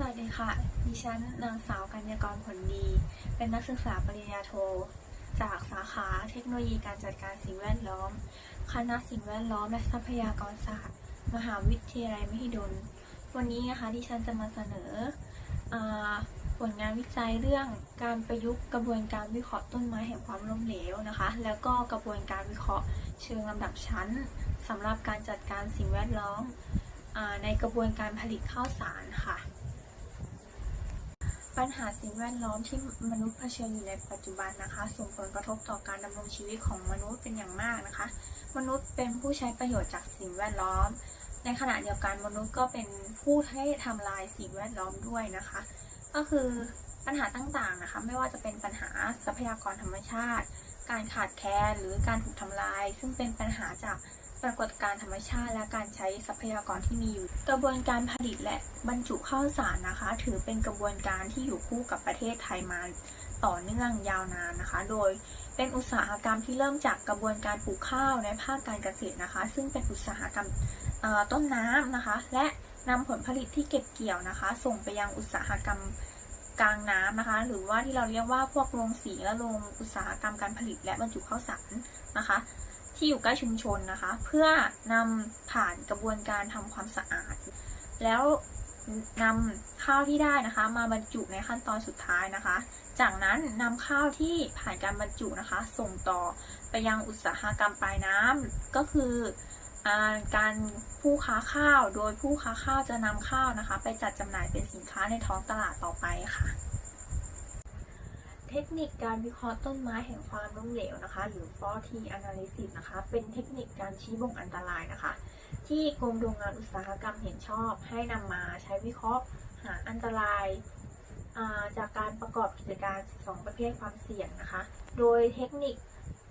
สวัสดีค่ะ ดิฉันนางสาวกัญญากรผลดี เป็นนักศึกษาปริญญาโท จากสาขาเทคโนโลยีการจัดการสิ่งแวดล้อม คณะสิ่งแวดล้อมและทรัพยากรศาสตร์ มหาวิทยาลัยมหิดล วันนี้นะคะดิฉันจะมาเสนออผลงานวิจัยเรื่องการประยุกต์กระบวนการวิเคราะห์ต้นไม้แห่งความล้มเหลวนะคะ แล้วก็กระบวนการวิเคราะห์เชิงลำดับชั้นสำหรับการจัดการสิ่งแวดล้อมอในกระบวนการผลิตข้าวสารค่ะ ปัญหาสิ่งแวดล้อมที่มนุษย์เผชิญอยู่ในปัจจุบันนะคะส่งผลกระทบต่อการดำรงชีวิตของมนุษย์เป็นอย่างมากนะคะ มนุษย์เป็นผู้ใช้ประโยชน์จากสิ่งแวดล้อม ในขณะเดียวกันมนุษย์ก็เป็นผู้ให้ทำลายสิ่งแวดล้อมด้วยนะคะ ก็คือปัญหาต่างๆนะคะ ไม่ว่าจะเป็นปัญหาทรัพยากรธรรมชาติ การขาดแคลนหรือการถูกทำลาย ซึ่งเป็นปัญหาจาก ปรากฏการธรรมชาติและการใช้ทรัพยากรที่มีอยู่ กระบวนการผลิตและบรรจุข้าวสารนะคะ ถือเป็นกระบวนการที่อยู่คู่กับประเทศไทยมาต่อเนื่องยาวนานนะคะ โดยเป็นอุตสาหกรรมที่เริ่มจากกระบวนการปลูกข้าวในภาคการเกษตรนะคะ ซึ่งเป็นอุตสาหกรรมต้นน้ำนะคะ และนำผลผลิตที่เก็บเกี่ยวนะคะ ส่งไปยังอุตสาหกรรมกลางน้ำนะคะ หรือว่าที่เราเรียกว่าพวกโรงสีและโรงอุตสาหกรรมการผลิตและบรรจุข้าวสารนะคะ ที่อยู่ใกล้ชุมชนนะคะ เพื่อนำผ่านกระบวนการทำความสะอาด แล้วนำข้าวที่ได้นะคะ มาบรรจุในขั้นตอนสุดท้ายนะคะ จากนั้นนำข้าวที่ผ่านการบรรจุนะคะ ส่งต่อไปยังอุตสาหกรรมปลายน้ำก็คืออการผู้ค้าข้าวโดยผู้ค้าข้าวจะนำข้าวนะคะ ไปจัดจำหน่ายเป็นสินค้าในท้องตลาดต่อไปค่ะ เทคนิคการวิเคราะห์ต้นไม้แห่งความล้มเหลวนะคะ หรือ fault analysis นะคะ เป็นเทคนิคการชี้บ่งอันตรายนะคะ ที่กรมโรงงานอุตสาหกรรมเห็นชอบ ให้นำมาใช้วิเคราะห์หาอันตรายาจากการประกอบกิจการ 12 ประเภทความเสี่ยงนะคะ โดยเทคนิค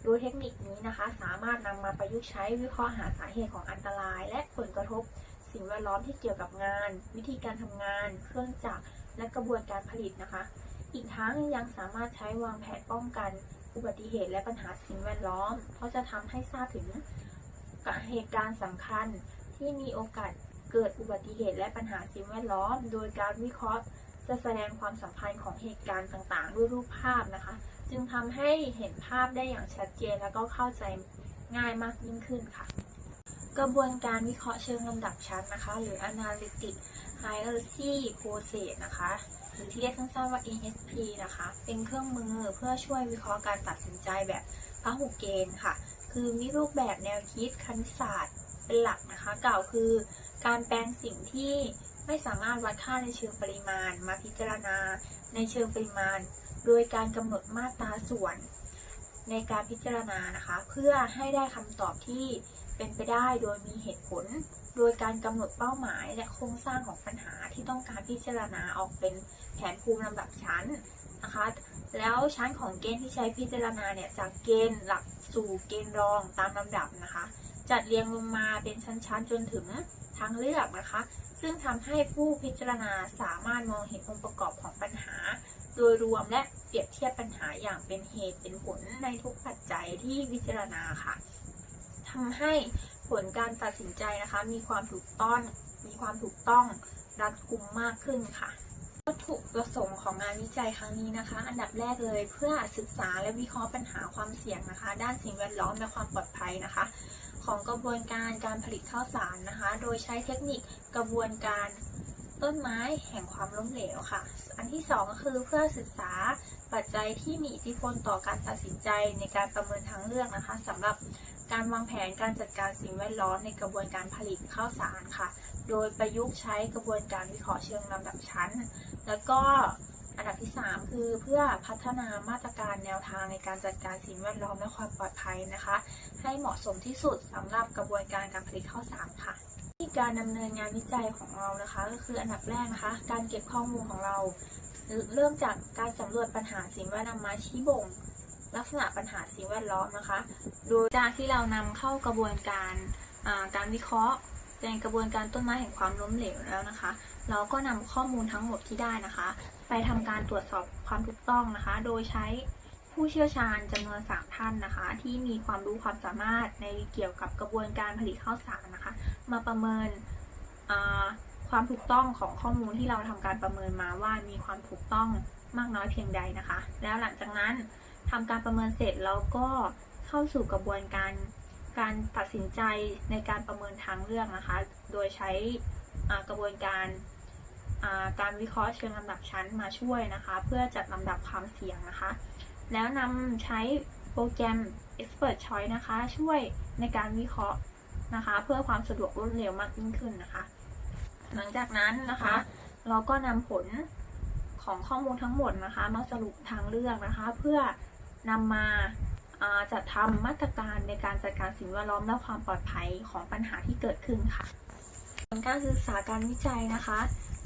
โดยเทคนิคนี้นะคะ สามารถนำมาประยุกต์ใช้วิเคราะห์หาสาเหตุของอันตราย และผลกระทบสิ่งแวดล้อมที่เกี่ยวกับงาน วิธีการทำงาน เครื่องจักร และกระบวนการผลิตนะคะ อีกทั้งยังสามารถใช้วางแผนป้องกันอุบัติเหตุและปัญหาสิ่งแวดล้อม เพราะจะทำให้ทราบถึงเหตุการณ์สำคัญที่มีโอกาสเกิดอุบัติเหตุและปัญหาสิ่งแวดล้อม โดยการวิเคราะห์จะแสดงความสัมพันธ์ของเหตุการณ์ต่างๆ ด้วยรูปภาพนะคะ จึงทำให้เห็นภาพได้อย่างชัดเจนและก็เข้าใจง่ายมากยิ่งขึ้นค่ะ กระบวนการวิเคราะห์เชิงลำดับชั้นนะคะ หรือ analytic hierarchy process นะคะ หรือที่เรียกสั้นๆว่า ASP นะคะ เป็นเครื่องมือเพื่อช่วยวิเคราะห์การตัดสินใจแบบพหุเกณฑ์ค่ะ คือมีรูปแบบแนวคิดคณิตศาสตร์เป็นหลักนะคะ กล่าวคือการแปลงสิ่งที่ไม่สามารถวัดค่าในเชิงปริมาณ มาพิจารณาในเชิงปริมาณ โดยการกำหนดมาตราส่วน ในการพิจารณานะคะ เพื่อให้ได้คำตอบที่เป็นไปได้โดยมีเหตุผล โดยการกำหนดเป้าหมายและโครงสร้างของปัญหาที่ต้องการพิจารณาออกเป็นแผนภูมิลำดับชั้นนะคะ แล้วชั้นของเกณฑ์ที่ใช้พิจารณาเนี่ยจากเกณฑ์หลักสู่เกณฑ์รองตามลำดับนะคะ จัดเรียงลงมาเป็นชั้นๆ จนถึงทางเลือกนะคะ ซึ่งทำให้ผู้พิจารณาสามารถมองเห็นองค์ประกอบของปัญหา โดยรวมและเปรียบเทียบปัญหาอย่างเป็นเหตุเป็นผลในทุกปัจจัยที่พิจารณาค่ะทำให้ ผลการตัดสินใจนะคะ มีความถูกต้องมีความถูกต้องรัดกุมมากขึ้นค่ะวัตถุประสงค์ของงานวิจัยครั้งนี้นะคะ อันดับแรกเลยเพื่อศึกษาและวิเคราะห์ปัญหาความเสี่ยงนะคะ ด้านสิ่งแวดล้อมและความปลอดภัยนะคะ ของกระบวนการการผลิตข้าวสารนะคะ โดยใช้เทคนิคกระบวนการต้นไม้แห่งความล้มเหลวค่ะ อันที่สองก็คือเพื่อศึกษาปัจจัยที่มีอิทธิพลต่อการตัดสินใจในการประเมินทางเลือกนะคะสำหรับ การวางแผนการจัดการสิ่งแวดล้อมในกระบวนการผลิตข้าวสารค่ะ โดยประยุกต์ใช้กระบวนการวิเคราะห์เชิงลำดับชั้น แล้วก็อันดับที่ 3 คือเพื่อพัฒนามาตรการแนวทางในการจัดการสิ่งแวดล้อมและความปลอดภัยนะคะ ให้เหมาะสมที่สุดสำหรับกระบวนการการผลิตข้าวสารค่ะวิธีการดำเนินงานวิจัยของเรานะคะ ก็คืออันดับแรกนะคะ การเก็บข้อมูลของเรา เริ่มจากการสำรวจปัญหาสิ่งแวดล้อมมาชี้บ่ง ลักษณะปัญหาสิ่งแวดล้อมนะคะ โดยจากที่เรานำเข้ากระบวนการการวิเคราะห์ในกระบวนการต้นไม้แห่งความล้มเหลวแล้วนะคะ เราก็นำข้อมูลทั้งหมดที่ได้นะคะ ไปทำการตรวจสอบความถูกต้องนะคะ โดยใช้ผู้เชี่ยวชาญจำนวน 3 ท่านนะคะ ที่มีความรู้ความสามารถในเกี่ยวกับกระบวนการผลิตข้าวสารนะคะ มาประเมินความถูกต้องของข้อมูลที่เราทำการประเมินมาว่ามีความถูกต้องมากน้อยเพียงใดนะคะ แล้วหลังจากนั้น ทำการประเมินเสร็จแล้วก็เข้าสู่กระบวนการการตัดสินใจในการประเมินทางเลือกนะคะ โดยใช้กระบวนการการวิเคราะห์เชิงลำดับชั้นมาช่วยนะคะ เพื่อจัดลำดับความเสี่ยงนะคะ แล้วนำใช้โปรแกรม Expert Choice นะคะ ช่วยในการวิเคราะห์นะคะ เพื่อความสะดวกรวดเร็วมากยิ่งขึ้นนะคะ หลังจากนั้นนะคะ เราก็นำผลของข้อมูลทั้งหมดนะคะ มาสรุปทางเลือกนะคะ เพื่อ นำมาจัดทำมาตรการในการจัดการสิ่งแวดล้อมและความปลอดภัยของปัญหาที่เกิดขึ้นค่ะผลการศึกษาการวิจัยนะคะ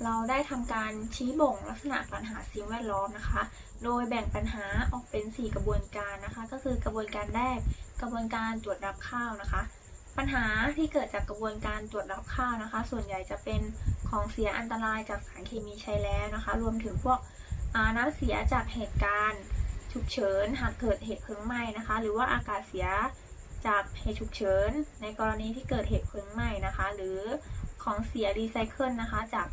เราได้ทำการชี้บ่งลักษณะปัญหาสิ่งแวดล้อมนะคะ โดยแบ่งปัญหาออกเป็น 4 กระบวนการนะคะ ก็คือกระบวนการแรกกระบวนการตรวจรับข้าวนะคะ ปัญหาที่เกิดจากกระบวนการตรวจรับข้าวนะคะ ส่วนใหญ่จะเป็นของเสียอันตรายจากสารเคมีใช้แล้วนะคะ รวมถึงพวกน้ำเสียจากเหตุการณ์ ฉุกเฉินหากเกิดเหตุเพลิงไหม้นะคะ หรือว่าอากาศเสียจากเหตุฉุกเฉิน ในกรณีที่เกิดเหตุเพลิงไหม้นะคะ หรือของเสียรีไซเคิลนะคะ จาก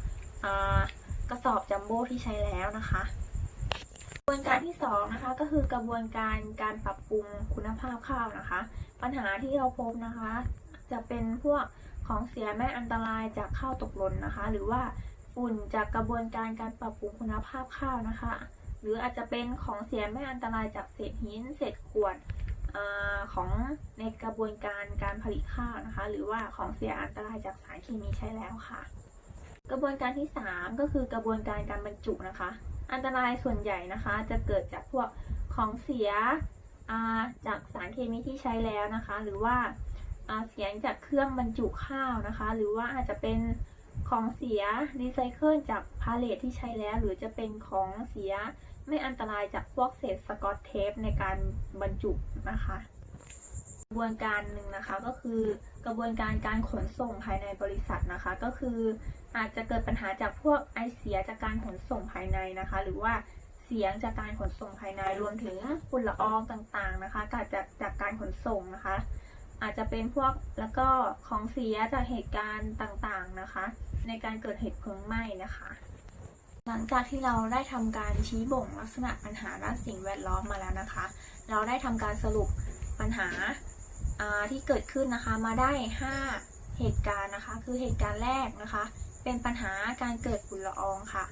กระสอบจัมโบ้ที่ใช้แล้วนะคะกระบวนการที่สองนะคะก็คือกระบวนการการปรับปรุงคุณภาพข้าวนะคะ ปัญหาที่เราพบนะคะ จะเป็นพวกของเสียแม่อันตรายจากข้าวตกหล่นนะคะ หรือว่าฝุ่นจากกระบวนการการปรับปรุงคุณภาพข้าวนะคะ หรืออาจจะเป็นของเสียแม่อันตรายจากเศษหิน เศษขวดอของในกระบวนการการผลิตข้าวนะคะ หรือว่าของเสียอันตรายจากสารเคมีใช้แล้วค่ะ กระบวนการที่ 3 ก็คือกระบวนการการบรรจุนะคะ อันตรายส่วนใหญ่นะคะ จะเกิดจากพวกของเสียาจากสารเคมีที่ใช้แล้วนะคะ หรือว่าาเสียงจากเครื่องบรรจุข้าวนะคะ หรือว่าอาจจะเป็นของเสียรีไซเคิลจากพาเลทที่ใช้แล้ว หรือจะเป็นของเสีย ไม่อันตรายจากพวกเศษสกอตเทปในการบรรจุนะคะกระบวนการหนึ่งนะคะก็คือกระบวนการการขนส่งภายในบริษัทนะคะ ก็คืออาจจะเกิดปัญหาจากพวกไอเสียจากการขนส่งภายในนะคะ หรือว่าเสียงจากการขนส่งภายในรวมถึงฝุ่นละอองต่างๆนะคะเกิดจากจากการขนส่งนะคะ อาจจะเป็นพวกแล้วก็ของเสียจากเหตุการณ์ต่างๆนะคะ ในการเกิดเหตุเพลิงไหม้นะคะ หลังจากที่เราได้ทำการชี้บ่งลักษณะปัญหาด้านสิ่งแวดล้อมมาแล้วนะคะ เราได้ทำการสรุปปัญหาาที่เกิดขึ้นนะคะมาได้ 5 เหตุการณ์นะคะ คือเหตุการณ์แรกนะคะ เป็นปัญหาการเกิดฝุ่นละอองค่ะ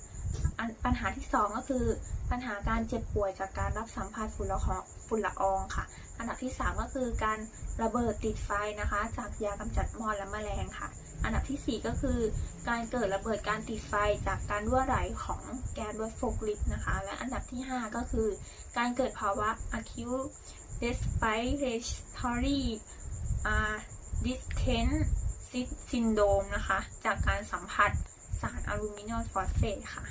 ปัญหาที่ 2 ก็คือ ปัญหาการเจ็บป่วยจากการรับสัมผัสฝุ่นละอองฝุ่นละอองค่ะ อันดับที่ 3 ก็คือการระเบิดติดไฟนะคะ จากยากำจัดมอดและแมลงค่ะ อันดับทีสี่ 4 ก็คือการเกิดระเบิดการติดไฟจากการรั่วไหลของแก๊สรถโฟล์คลิฟนะคะ และอันดับที่ 5 ก็คือการเกิดภาวะ acute respiratory distress syndrome นะคะ จากการสัมผัสสารอลูมิเนียมฟอสเฟตค่ะ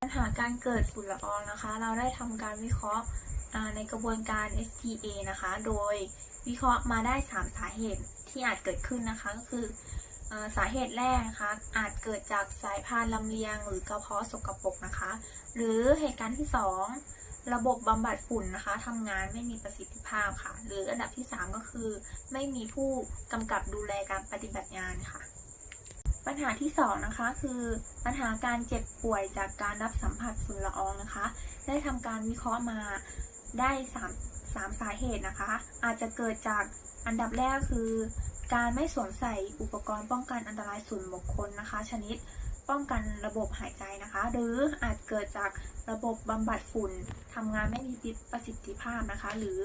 ปัญหาการเกิดฝุ่นละอองนะคะ เราได้ทำการวิเคราะห์ในกระบวนการ FTA นะคะ โดยวิเคราะห์มาได้ 3 สาเหตุที่อาจเกิดขึ้นนะคะ ก็คือ สาเหตุแรกนะคะอาจเกิดจากสายพานลำเลียง หรือกระเพาะสกปรกนะคะ หรือเหตุการณ์ที่ 2 ระบบบำบัดฝุ่นนะคะทำงานไม่มีประสิทธิภาพค่ะ หรืออันดับที่ 3 ก็คือ ไม่มีผู้กำกับดูแลการปฏิบัติงานค่ะ ปัญหาที่สองนะคะคือปัญหาการเจ็บป่วยจากการรับสัมผัสฝุ่นละอองนะคะ ได้ทำการวิเคราะห์มาได้3 3สาเหตุนะคะ อาจจะเกิดจากอันดับแรกคือ การไม่สวมใส่อุปกรณ์ป้องกันอันตรายส่วนบุคคลนะคะ ชนิดป้องกันระบบหายใจนะคะ หรืออาจเกิดจากระบบบำบัดฝุ่นทำงานไม่มีประสิทธิภาพนะคะ หรือ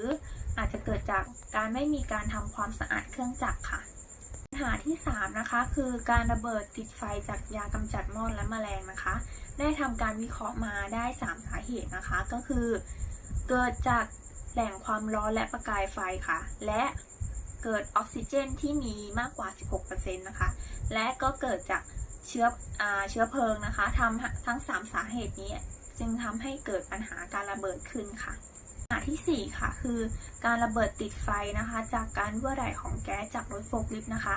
อาจจะเกิดจากการไม่มีการทำความสะอาดเครื่องจักรค่ะปัญหาที่ 3 นะคะ คือการระเบิดติดไฟจากยากำจัดมอดและแมลงนะคะ ได้ทำการวิเคราะห์มาได้ 3 สาเหตุนะคะ ก็คือ เกิดจากแหล่งความร้อนและประกายไฟค่ะ และ เกิดออกซิเจนที่มีมากกว่า 16%นะคะ และก็เกิดจากเชื้ออเชื้อเพลิงนะคะทำทั้ง 3 สาเหตุนี้ จึงทำให้เกิดปัญหาการระเบิดขึ้นค่ะปัญหาทีสี่4 ค่ะ คือการระเบิดติดไฟนะคะ จากการรั่วไหลของแก๊สจากรถโฟล์คลิฟต์นะคะ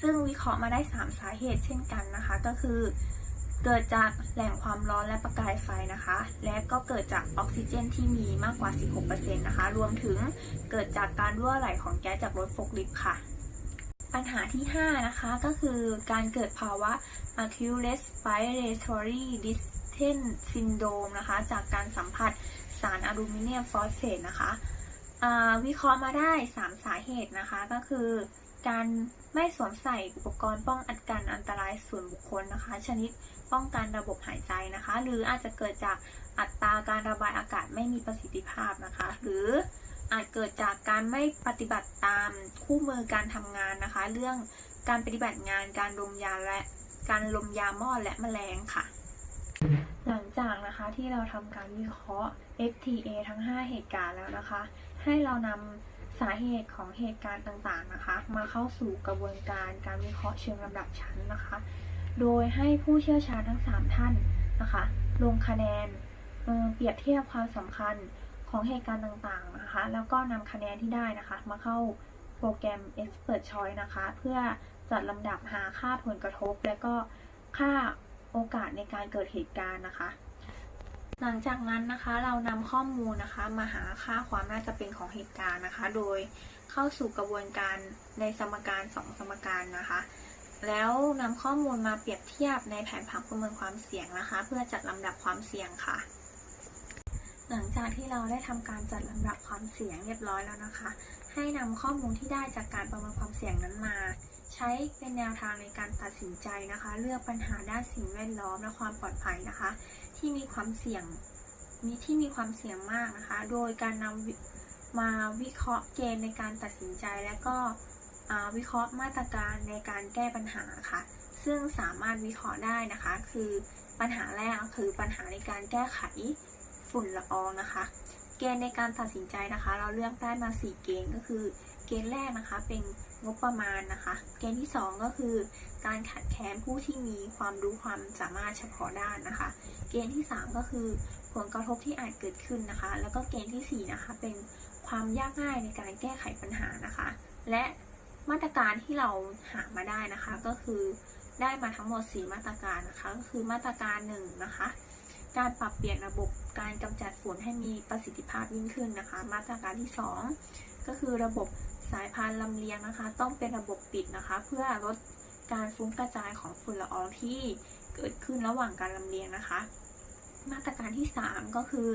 ซึ่งวิเคราะห์มาได้ 3 สาเหตุเช่นกันนะคะ ก็คือ เกิดจากแหล่งความร้อนและประกายไฟนะคะ และก็เกิดจากออกซิเจนที่มีมากกว่า 16%นะคะ รวมถึงเกิดจากการรั่วไหลของแก๊สจากรถโฟล์คลิฟต์ค่ะ ปัญหาที่ 5 นะคะก็คือการเกิดภาวะ acute respiratory distress syndrome นะคะ จากการสัมผัสสารอลูมิเนียมฟอสเฟตนะคะวิเคราะห์มาได้ 3 สาเหตุนะคะก็คือการไม่สวมใส่อุปกรณ์ป้องกันอันตรายส่วนบุคคลนะคะ ชนิด ป้องกันระบบหายใจนะคะ หรืออาจจะเกิดจากอัตราการระบายอากาศไม่มีประสิทธิภาพนะคะ หรืออาจเกิดจากการไม่ปฏิบัติตามคู่มือการทำงานนะคะ เรื่องการปฏิบัติงานการลมยาและการลมยาหม้อและแมลงค่ะ หลังจากนะคะที่เราทำการวิเคราะห์ FTA ทั้ง 5 เหตุการณ์แล้วนะคะ ให้เรานำสาเหตุของเหตุการณ์ต่างๆนะคะ มาเข้าสู่กระบวนการการวิเคราะห์เชิงลำดับชั้นนะคะ โดยให้ผู้เชี่ยวชาญทั้ง 3 ท่านนะคะ ลงคะแนนเเปรียบเทียบความสำคัญของเหตุการณ์ต่างๆนะคะ แล้วก็นำคะแนนที่ได้นะคะ มาเข้าโปรแกรม Expert Choice นะคะ เพื่อจัดลำดับหาค่าผลกระทบ และก็ค่าโอกาสในการเกิดเหตุการณ์นะคะ หลังจากนั้นนะคะเรานำข้อมูลนะคะมาหาค่าความน่าจะเป็นของเหตุการณ์นะคะ โดยเข้าสู่กระบวนการในสมการ 2 สมการนะคะ แล้วนำข้อมูลมาเปรียบเทียบในแผนผังประเมินความเสี่ยงนะคะ เพื่อจัดลำดับความเสี่ยงค่ะ หลังจากที่เราได้ทำการจัดลำดับความเสี่ยงเรียบร้อยแล้วนะคะ ให้นำข้อมูลที่ได้จากการประเมินความเสี่ยงนั้นมา ใช้เป็นแนวทางในการตัดสินใจนะคะ เลือกปัญหาด้านสิ่งแวดล้อมและความปลอดภัยนะคะ ที่มีความเสี่ยงมีที่มีความเสี่ยงมากนะคะ โดยการนำมาวิเคราะห์เกณฑ์ในการตัดสินใจและก็ วิเคราะห์มาตรการในการแก้ปัญหาค่ะ ซึ่งสามารถวิเคราะห์ได้นะคะ คือปัญหาแรกคือปัญหาในการแก้ไขฝุ่นละอองนะคะ เกณฑ์ในการตัดสินใจนะคะ เราเลือกได้มา 4 เกณฑ์ก็คือ เกณฑ์แรกนะคะเป็นงบประมาณนะคะ เกณฑ์ที่ 2 ก็คือ การขัดแค้นผู้ที่มีความรู้ความสามารถเฉพาะด้านนะคะ เกณฑ์ที่ 3 ก็คือผลกระทบที่อาจเกิดขึ้นนะคะ แล้วก็เกณฑ์ทีสี่4 นะคะ เป็นความยากง่ายในการแก้ไขปัญหานะคะ และ มาตรการที่เราหามาได้นะคะ ก็คือได้มาทั้งหมด 4 มาตรการนะคะก็คือมาตรการ1นะคะการปรับเปลี่ยนระบบการกำจัดฝุ่นให้มีประสิทธิภาพยิ่งขึ้นนะคะ มาตรการที่ 2 ก็คือระบบสายพานลำเลียงนะคะ ต้องเป็นระบบปิดนะคะ เพื่อลดการฟุ้งกระจายของฝุ่นละอองที่เกิดขึ้นระหว่างการลำเลียงนะคะ มาตรการที่ 3 ก็คือ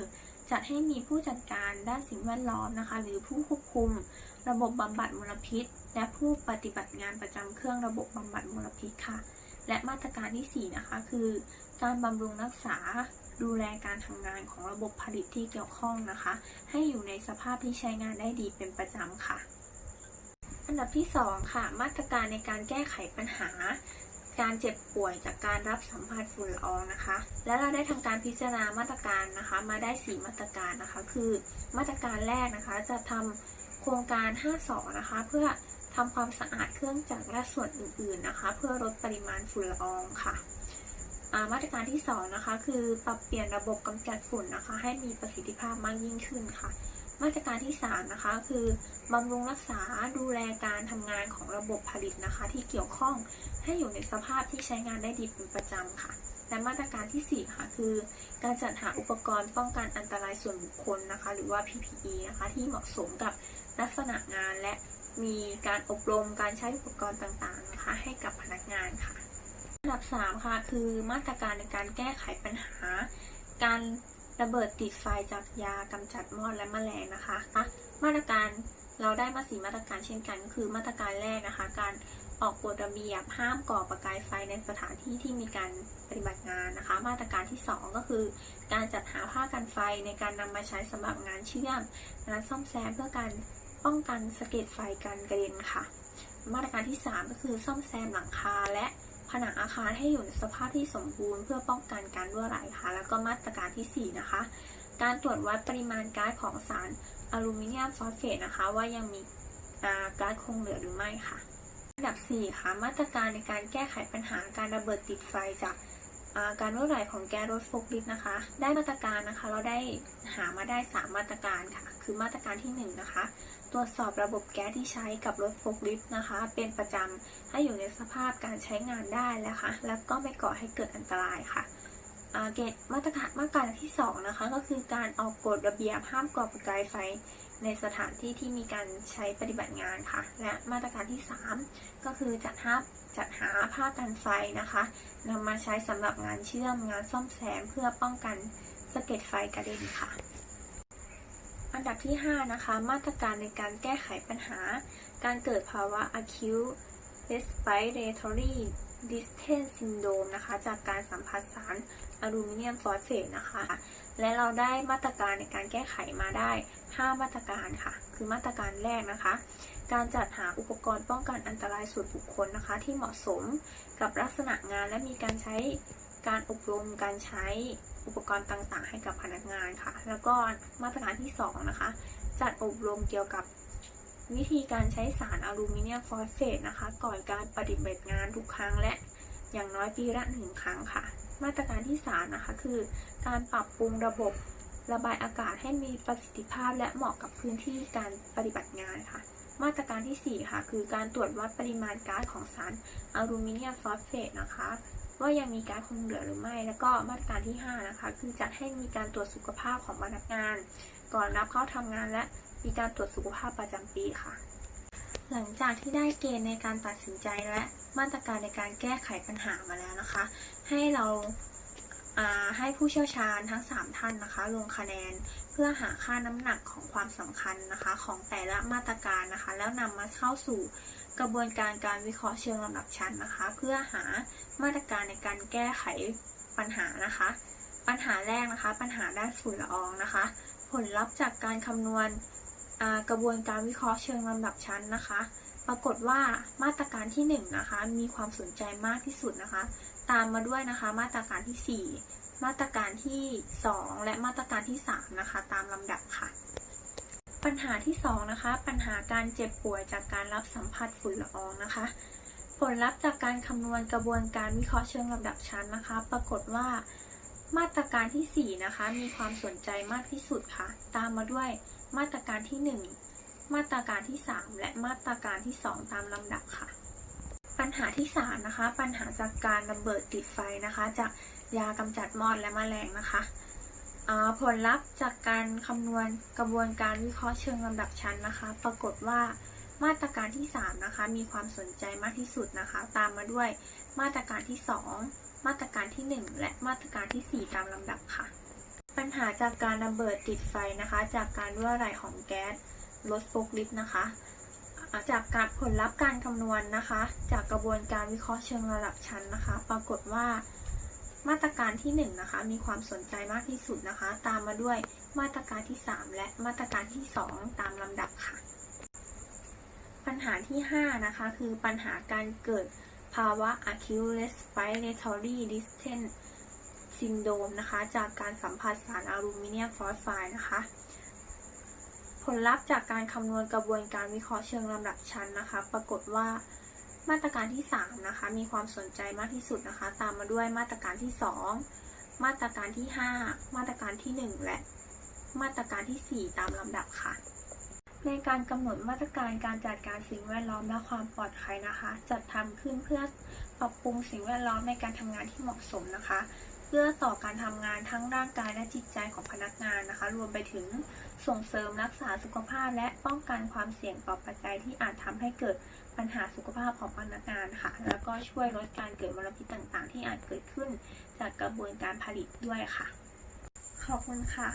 จัดให้มีผู้จัดการด้านสิ่งแวดล้อมนะคะ หรือผู้ควบคุม ระบบบำบัดมลพิษ และผู้ปฏิบัติงานประจำเครื่องระบบบำบัดมลพิษค่ะ และมาตรการทีสี่ 4 นะคะ คือ การบำรุงรักษาดูแลการทำงานของระบบผลิตที่เกี่ยวข้องนะคะ ให้อยู่ในสภาพที่ใช้งานได้ดีเป็นประจำค่ะ อันดับที่ 2 ค่ะ มาตรการในการแก้ไขปัญหา การเจ็บป่วยจากการรับสัมผัสฝุ่นละอองนะคะ และเราได้ทำการพิจารณามาตรการนะคะ มาได้ 4 มาตรการนะคะ คือ มาตรการแรกนะคะ จะทำโครงการ 52 นะคะ เพื่อ ทำความสะอาดเครื่องจักรและส่วนอื่นๆนะคะ เพื่อลดปริมาณฝุ่นละอองค่ะามาตรการที่ 2 นะคะ คือปรับเปลี่ยนระบบกำจัดฝุ่นนะคะ ให้มีประสิทธิภาพมากยิ่งขึ้นค่ะ มาตรการที่ 3 นะคะ คือบำรุงรักษาดูแลการทำงานของระบบผลิตนะคะ ที่เกี่ยวข้องให้อยู่ในสภาพที่ใช้งานได้ดีเป็นประจำค่ะ และมาตรการทีสี่ 4 ค่ะ คือการจัดหาอุปกรณ์ป้องกันอันตรายส่วนบุคคลนะคะ หรือว่า PPE นะคะ ที่เหมาะสมกับลักษณะงานและ มีการอบรมการใช้อุปกรณ์ต่างๆนะคะให้กับพนักงานค่ะอันดับ 3 ค่ะ คือมาตรการในการแก้ไขปัญหา การระเบิดติดไฟจากยากำจัดมอดและแมลงนะคะอะมาตรการเราได้มาสีมาตรการเช่นกันก็คือมาตรการแรกนะคะ การออกกฎระเบียบห้ามก่อประกายไฟในสถานที่ที่มีการปฏิบัติงานนะคะ มาตรการที่ 2 ก็คือ การจัดหาผ้ากันไฟในการนำมาใช้สำหรับงานเชื่อมงานซ่อมแซมเพื่อการ ป้องกันสะเก็ดไฟการกระเด็นค่ะ มาตรการที่ 3 ก็คือซ่อมแซมหลังคาและผนังอาคารให้อยู่ในสภาพที่สมบูรณ์เพื่อป้องกันการรั่วไหลค่ะ แล้วก็มาตรการทีสี่4 นะคะ การตรวจวัดปริมาณก๊าซของสารอลูมิเนียมฟอสเฟตนะคะ ว่ายังมีก๊าซคงเหลือหรือไม่ค่ะ อันดับ 4 ค่ะ มาตรการในการแก้ไขปัญหาการระเบิดติดไฟจากาการรั่วไหลของแก๊สรถโฟล์คลิฟต์นะคะ ได้มาตรการนะคะ เราได้หามาได้ 3 มาตรการค่ะ คือมาตรการที่ 1 นะคะ ตรวจสอบระบบแก๊สที่ใช้กับรถโฟล์คลิฟต์นะคะ เป็นประจำให้อยู่ในสภาพการใช้งานได้แล้วค่ะ แล้วก็ไม่ก่อให้เกิดอันตรายค่ะอ่าเกณฑ์มาตรการมาตรการที่2นะคะก็คือการออกกฎระเบียบห้ามก่อประกายไฟในสถานที่ที่มีการใช้ปฏิบัติงานค่ะ และมาตรการที่ 3 ก็คือจัดหาจัดหาผ้ากันไฟนะคะนำมาใช้สำหรับงานเชื่อมงานซ่อมแซมเพื่อป้องกันสะเก็ดไฟกระเด็นค่ะ อันดับที่ 5 นะคะ มาตรการในการแก้ไขปัญหา การเกิดภาวะ acute respiratory distress syndrome นะคะ จากการสัมผัสสารอลูมิเนียมฟอสเฟตนะคะ และเราได้มาตรการในการแก้ไขมาได้ 5 มาตรการค่ะ คือมาตรการแรกนะคะ การจัดหาอุปกรณ์ป้องกันอันตรายส่วนบุคคลนะคะ ที่เหมาะสมกับลักษณะงานและมีการใช้การอบรมการใช้ อุปกรณ์ต่างๆ ให้กับพนักงานค่ะ แล้วก็มาตรการที่ 2 นะคะ จัดอบรมเกี่ยวกับวิธีการใช้สารอลูมิเนียมฟอสเฟตนะคะ ก่อนการปฏิบัติงานทุกครั้งและอย่างน้อยปีละหนึ่งครั้งค่ะ มาตรการที่ 3 นะคะ คือ การปรับปรุงระบบระบายอากาศให้มีประสิทธิภาพและเหมาะกับพื้นที่การปฏิบัติงานค่ะ มาตรการที่ 4 ค่ะ คือการตรวจวัดปริมาณก๊าซของสารอลูมิเนียมฟอสเฟตนะคะ ว่ายังมีกาซคงเหลือหรือไม่ แล้วก็มาตรการที่ 5 นะคะ คือจัดให้มีการตรวจสุขภาพของพนักงาน ก่อนรับเข้าทำงานและมีการตรวจสุขภาพประจำปีค่ะ หลังจากที่ได้เกณฑ์ในการตัดสินใจและมาตรการในการแก้ไขปัญหามาแล้วนะคะ ให้เราาให้ผู้เชี่ยวชาญทั้ง 3 ท่านนะคะลงคะแนนเพื่อหาค่าน้ำหนักของความสำคัญนะคะของแต่ละมาตรการนะคะ แล้วนำมาเข้าสู่ กระบวนการการวิเคราะห์เชิงลำดับชั้นนะคะ เพื่อหามาตรการในการแก้ไขปัญหานะคะ ปัญหาแรกนะคะ ปัญหาด้านฝุ่นละอองนะคะ ผลลัพธ์จากการคำนวณกระบวนการวิเคราะห์เชิงลำดับชั้นนะคะ ปรากฏว่ามาตรการที่1นงนะคะมีความสนใจมากที่สุดนะคะ ตามมาด้วยนะคะมาตรการที่ 4 มาตรการที่ 2 และมาตรการที่ 3 นะคะ ตามลำดับค่ะ ปัญหาที่2นะคะ ปัญหาการเจ็บป่วยจากการรับสัมผัสฝุ่นละอองนะคะ ผลลัพธ์จากการคำนวณกระบวนการวิเคราะห์เชิงลำดับชั้นนะคะ ปรากฏว่ามาตรการที่ 4 นะคะ มีความสนใจมากที่สุดค่ะ ตามมาด้วยมาตรการที่ 1 มาตรการที่ 3 และมาตรการที่ 2 ตามลำดับค่ะ ปัญหาที่ 3 นะคะ ปัญหาจากการระเบิดติดไฟนะคะ จากยากำจัดมอดและแมลงนะคะ ผลลัพธ์จากการคำนวณกระบวนการวิเคราะห์เชิงลำดับชั้นนะคะ ปรากฏว่ามาตรการที่ 3 นะคะ มีความสนใจมากที่สุดนะคะ ตามมาด้วยมาตรการที่ 2 มาตรการที่ 1 และมาตรการทีสี่4 ตามลำดับค่ะ ปัญหาจากการระเบิดติดไฟนะคะ จากการรั่วไหลของแก๊สรถโฟล์คลิฟต์นะคะ จากการผลลัพธ์การคำนวณนะคะ จากกระบวนการวิเคราะห์เชิงระดับชั้นนะคะ ปรากฏว่า มาตรการที่1นะคะมีความสนใจมากที่สุดนะคะ ตามมาด้วยมาตรการที่ 3 และมาตรการที่ 2 ตามลำดับค่ะ ปัญหาที่ 5 นะคะ คือปัญหาการเกิดภาวะ acute respiratory distress syndrome นะคะ จากการสัมผัสสารอลูมิเนียมฟอสไฟด์นะคะ ผลลัพธ์จากการคำนวณกระบวนการวิเคราะห์เชิงลำดับชั้นนะคะ ปรากฏว่า มาตรการที่ 3 นะคะ มีความสนใจมากที่สุดนะคะ ตามมาด้วยมาตรการที่ 2 มาตรการที่ 5 มาตรการที่ 1 และมาตรการที่ 4 ตามลำดับค่ะ ในการกำหนดมาตรการการจัดการสิ่งแวดล้อมและความปลอดภัยนะคะ จัดทำขึ้นเพื่อปรับปรุงสิ่งแวดล้อมในการทำงานที่เหมาะสมนะคะเพื่อต่อการทำงานทั้งร่างกายและจิตใจของพนักงานนะคะ รวมไปถึงส่งเสริมรักษาสุขภาพและป้องกันความเสี่ยงต่อปัจจัยที่อาจทำให้เกิด ปัญหาสุขภาพของพนักงานค่ะ แล้วก็ช่วยลดการเกิดมลพิษต่างๆ ที่อาจเกิดขึ้นจากกระบวนการผลิตด้วยค่ะ ขอบคุณค่ะ